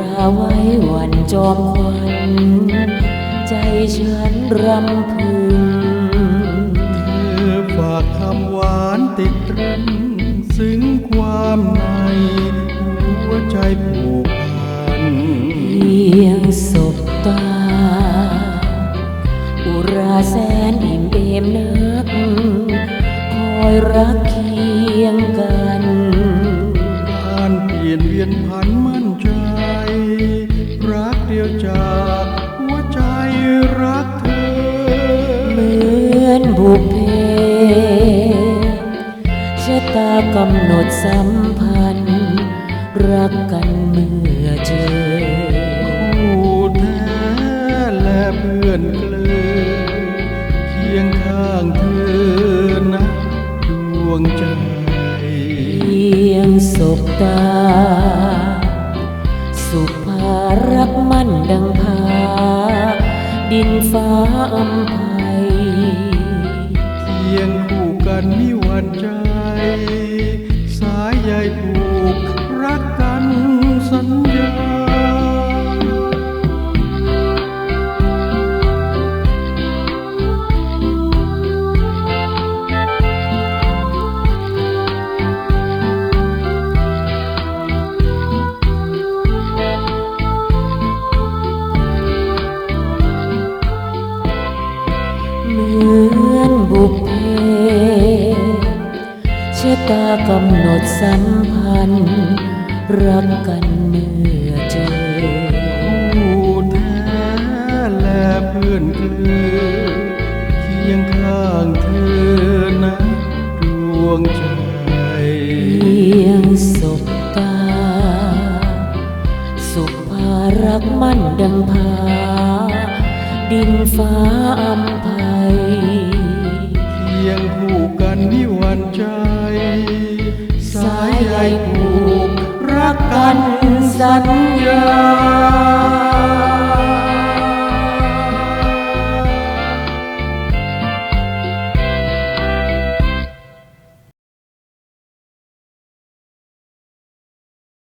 ราไว้วันจอมควันใจฉันรำพึงเธอฝากคำหวานติดตรึงซึ้งความในหัวใจผูกพันเพียงสบตา อุราแสนอิ่มเอมนักคอยรักเคียงกัน ยวจากหัวใจรักเธอ เหมือนบุพเพชะตากำหนดสัมพันธ์ รักกันเมื่อเจอ คู่แท้และเพื่อนเกลือเคียงข้างเธอนะดวงใจ เพียงสบตา ฟ้าอำภัยเคียงคู่กันมิหวันใจ สายใยผูกรัก ตากำหนดสัมพันธ์ รักกันเมื่อเจอคู่แท้และเพื่อนเกลือเคียงข้างเธอนะดวงใจเพียงสบตา สุภารักมั่นดังพา ดินฟ้าอำภัย นิวันใจ สายใยผูกรักกันสัญญา